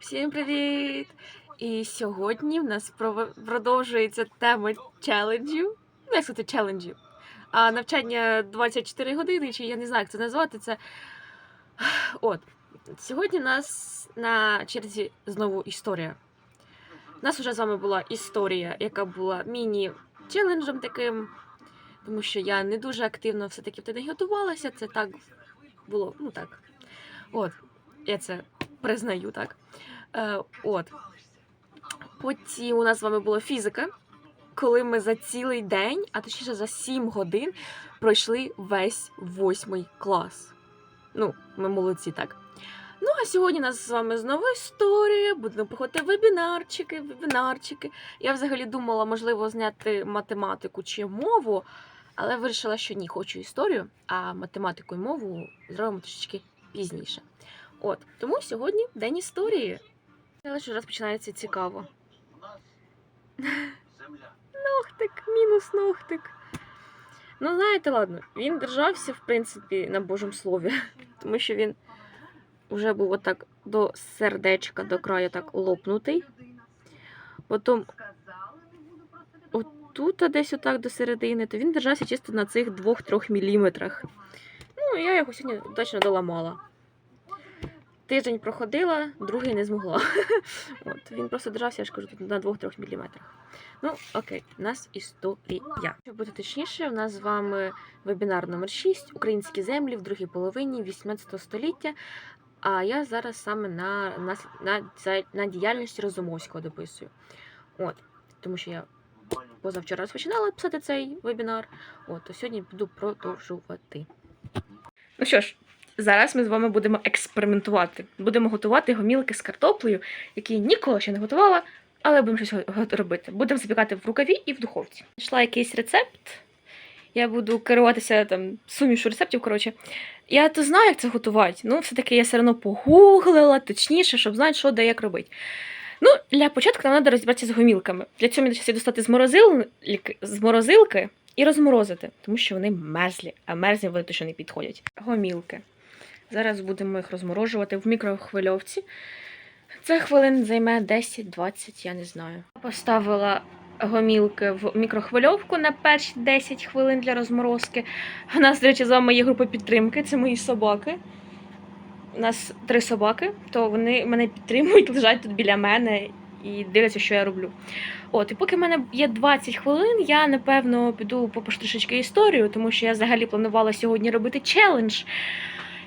Всім привіт! І сьогодні в нас продовжується тема челенджів. Ну, як сказати, челенджів. А навчання 24 години, чи я не знаю, як це назвати. Це. От. Сьогодні у нас на черзі знову історія. У нас вже з вами була історія, яка була міні-челенджем таким, тому що я не дуже активно все-таки туди готувалася. Це так було, ну так. От, я це признаю, так. Е, от. Потім у нас з вами була фізика, коли ми за цілий день, а точніше за 7 годин, пройшли весь восьмий клас. Ну, ми молодці, так. Ну, а сьогодні у нас з вами знову історія, будемо проходити вебінарчики, вебінарчики. Я взагалі думала, можливо, зняти математику чи мову, але вирішила, що ні, хочу історію, а математику і мову зробимо трішечки пізніше. От, тому сьогодні день історії. Але що розпочинається цікаво. Ногтик, мінус ногтик. Ну, знаєте, ладно, він держався, в принципі, на Божому слові, тому що він вже був отак до сердечка, до краю так лопнутий. Потім отут десь отак до середини, то він держався чисто на цих 2-3 міліметрах. Ну, я його сьогодні точно доламала. Тиждень проходила, другий не змогла. От, він просто держався, я ж кажу, на 2-3 міліметрах. Ну, окей, у нас історія. Щоб бути точніше, у нас з вами вебінар номер 6 Українські землі в другій половині 18 століття. А я зараз саме на, на, на, на діяльності Розумовського дописую. От, тому що я позавчора розпочинала писати цей вебінар. От, то сьогодні буду продовжувати. Ну що ж, зараз ми з вами будемо експериментувати. Будемо готувати гомілки з картоплею, які ніколи ще не готувала, але будемо щось робити. Будемо запікати в рукаві і в духовці. Знайшла якийсь рецепт. Я буду керуватися там сумішу рецептів. Коротше, я то знаю, як це готувати. Ну, все-таки я все одно погуглила точніше, щоб знати, що де як робити. Ну, для початку нам треба розібратися з гомілками. Для цього мені треба достати з морозилки, з морозилки і розморозити, тому що вони мерзлі, а мерзлі вони точно не підходять. Гомілки. Зараз будемо їх розморожувати в мікрохвильовці. Це хвилин займе 10-20, я не знаю. Поставила гомілки в мікрохвильовку на перші 10 хвилин для розморозки. У нас, до речі, з вами є група підтримки, це мої собаки. У нас три собаки, то вони мене підтримують, лежать тут біля мене і дивляться, що я роблю. От, і поки в мене є 20 хвилин, я напевно піду попишу трішечки історію, тому що я взагалі планувала сьогодні робити челендж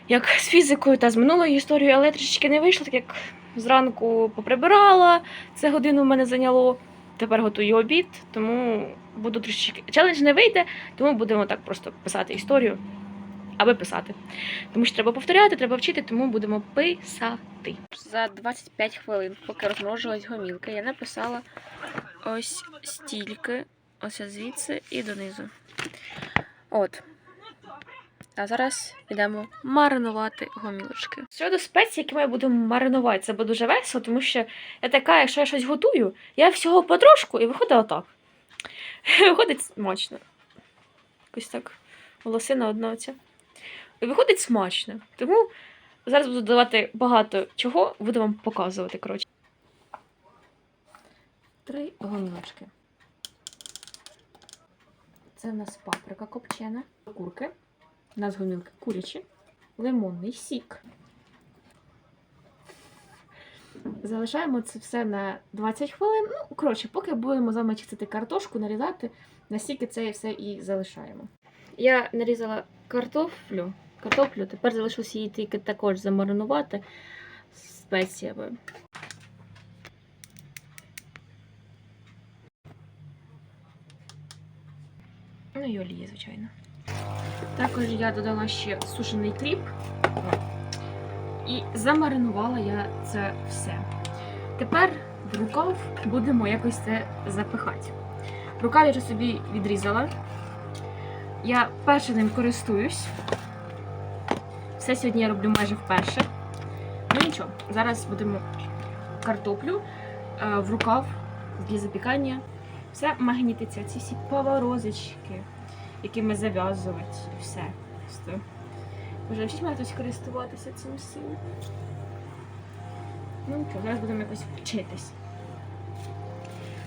як з фізикою та з минулою історією, але трішечки не вийшло, так як зранку поприбирала, це годину в мене зайняло. Тепер готую обід, тому буду трішечки. Челендж не вийде, тому будемо так просто писати історію, аби писати. Тому що треба повторяти, треба вчити, тому будемо писати. За 25 хвилин, поки розмножилась гомілка, я написала ось стільки, ось звідси і донизу. От. А зараз підемо маринувати гомілочки. Щодо спецій, які ми будемо маринувати, це буде дуже весело, тому що я така, якщо я щось готую, я всього потрошку і виходить отак. Виходить смачно. Якось так волосина одна оця. І виходить смачно. Тому зараз буду додавати багато чого, буду вам показувати. коротше. Три гомілочки. Це в нас паприка копчена, курки. У нас гомілки курячі, лимонний сік. Залишаємо це все на 20 хвилин. Ну, коротше, поки будемо з вами чистити картошку, нарізати, настільки це все і залишаємо. Я нарізала картоплю, картоплю, тепер залишилось її тільки також замаринувати спеціями. Ну і олії, звичайно. Також я додала ще сушений кріп. І замаринувала я це все. Тепер в рукав будемо якось це запихати. Рукав я вже собі відрізала. Я перше ним користуюсь. Все сьогодні я роблю майже вперше. Ну нічого, зараз будемо картоплю е, в рукав для запікання. Все магнітиться, ці всі поворозочки якими зав'язувати і все. Просто. Може, вчить мене хтось користуватися цим всім. Ну що, зараз будемо якось вчитись.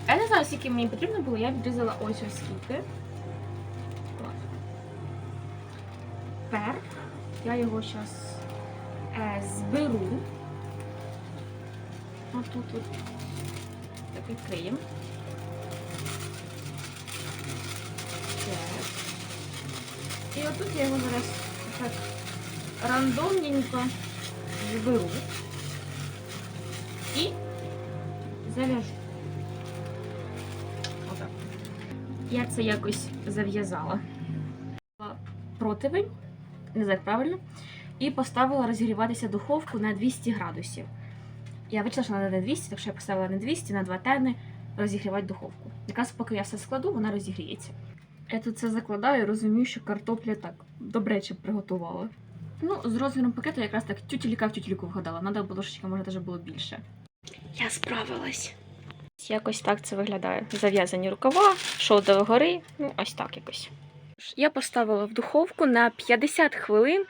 Я не знаю, скільки мені потрібно було, я відрізала ось ось скільки. Тепер я його зараз е, зберу. Отут от. Так відкриємо. Так. І отут я його зараз так рандомненько зберу і зав'яжу. Отак. Я це якось зав'язала. Противень, не знаю, як правильно, і поставила розігріватися духовку на 200 градусів. Я вичила, що вона на 200, так що я поставила на 200, на 2 тени розігрівати духовку. Якраз поки я все складу, вона розігріється. Я тут це закладаю і розумію, що картопля так добряче приготувала. Ну, з розміром пакету якраз так тютелька в тютельку вгадала. Надо було трошечки, може, навіть було більше. Я справилась. Якось так це виглядає. Зав'язані рукава, шов до гори, ну ось так якось. Я поставила в духовку на 50 хвилин.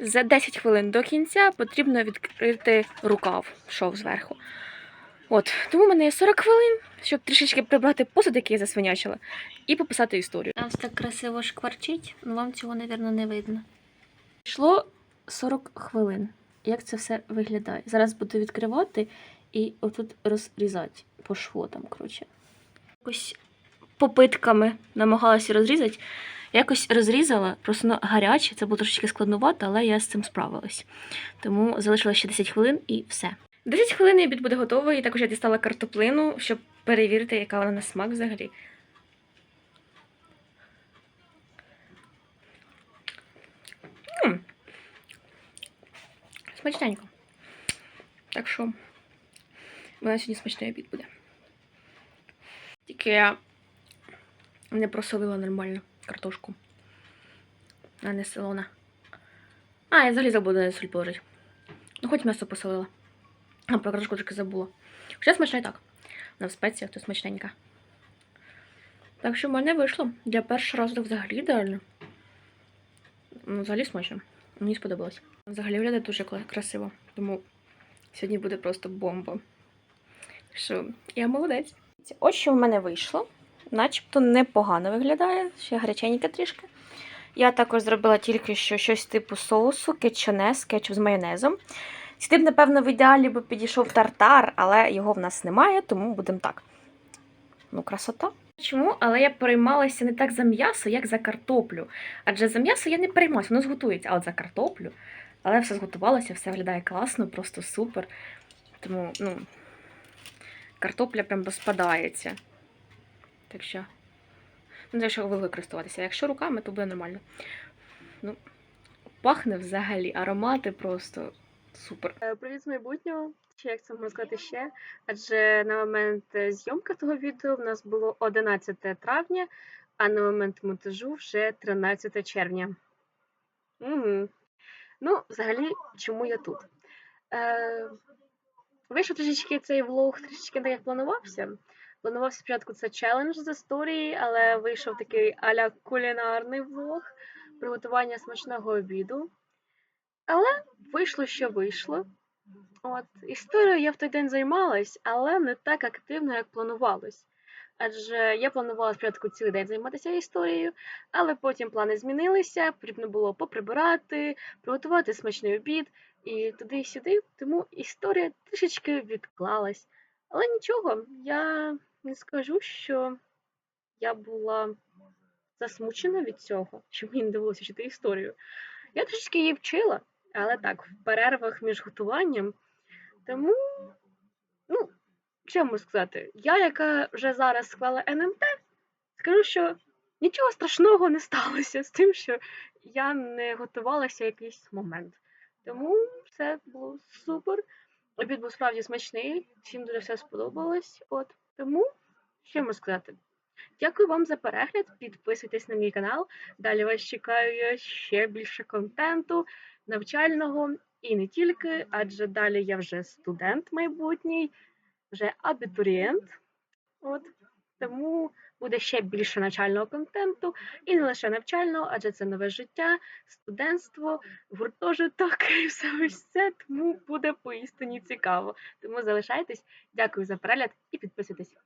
За 10 хвилин до кінця потрібно відкрити рукав, шов зверху. От, тому в мене є 40 хвилин, щоб трішечки прибрати посуд, який я засвинячила, і пописати історію. Ось так красиво шкварчить, але вам цього, мабуть, не видно. Йшло 40 хвилин. Як це все виглядає? Зараз буду відкривати і отут розрізати по швотам, коротше. Якось попитками намагалася розрізати. Якось розрізала, просто воно гаряче, це було трошечки складнувато, але я з цим справилась. Тому залишилося ще 10 хвилин і все. 10 хвилин і обід буде готовий, також я дістала картоплину, щоб перевірити, яка вона на смак взагалі. Смачненько. Так що, у мене сьогодні смачний обід буде. Тільки я не просолила нормально картошку. А не солона. А, я взагалі забула на соль положити. Ну, хоч м'ясо посолила. А про картошку тільки забула. Ще смачна і так. В спеціях, то смачненька. Так що в мене вийшло. Для першого разу взагалі ідеально. Ну, взагалі смачно. Мені сподобалось. Взагалі виглядає дуже красиво. Тому сьогодні буде просто бомба. Що я молодець. Ось що в мене вийшло. Начебто непогано виглядає, ще гаряченьке трішки. Я також зробила тільки що щось типу соусу, кетчунес, кетчуп з майонезом. Сюди б, напевно, в ідеалі би підійшов тартар, але його в нас немає, тому будемо так. Ну, красота. Чому? Але я переймалася не так за м'ясо, як за картоплю. Адже за м'ясо я не переймаюся, воно зготується, а от за картоплю. Але все зготувалося, все виглядає класно, просто супер. Тому, ну, картопля прям розпадається. Так що, ну, якщо вилкою користуватися. Якщо руками, то буде нормально. Ну, пахне взагалі, аромати просто супер. Е, Привіт з майбутнього, чи як це можна сказати ще? Адже на момент е, зйомки того відео в нас було 11 травня, а на момент монтажу вже 13 червня. Угу. Ну, взагалі, чому я тут? Е, вийшов трішечки цей влог, трішечки так, як планувався. Планувався спочатку це челендж з історії, але вийшов такий аля кулінарний влог приготування смачного обіду. Але вийшло, що вийшло. От, історією я в той день займалась, але не так активно, як планувалось. Адже я планувала спочатку цілий день займатися історією, але потім плани змінилися, потрібно було поприбирати, приготувати смачний обід і туди і сюди, тому історія трішечки відклалась. Але нічого, я не скажу, що я була засмучена від цього, що мені не довелося вчити історію. Я трішки її вчила, але так, в перервах між готуванням. Тому, ну, що можу сказати? Я, яка вже зараз склала НМТ, скажу, що нічого страшного не сталося з тим, що я не готувалася якийсь момент. Тому все було супер. Обід був справді смачний, всім дуже все сподобалось. От тому, що можу сказати? Дякую вам за перегляд. Підписуйтесь на мій канал. Далі вас чекаю ще більше контенту навчального і не тільки, адже далі я вже студент майбутній, вже абітурієнт. От тому буде ще більше навчального контенту, і не лише навчального, адже це нове життя, студентство, гуртожиток і все ось це, тому буде поістині цікаво. Тому залишайтесь. Дякую за перегляд і підписуйтесь.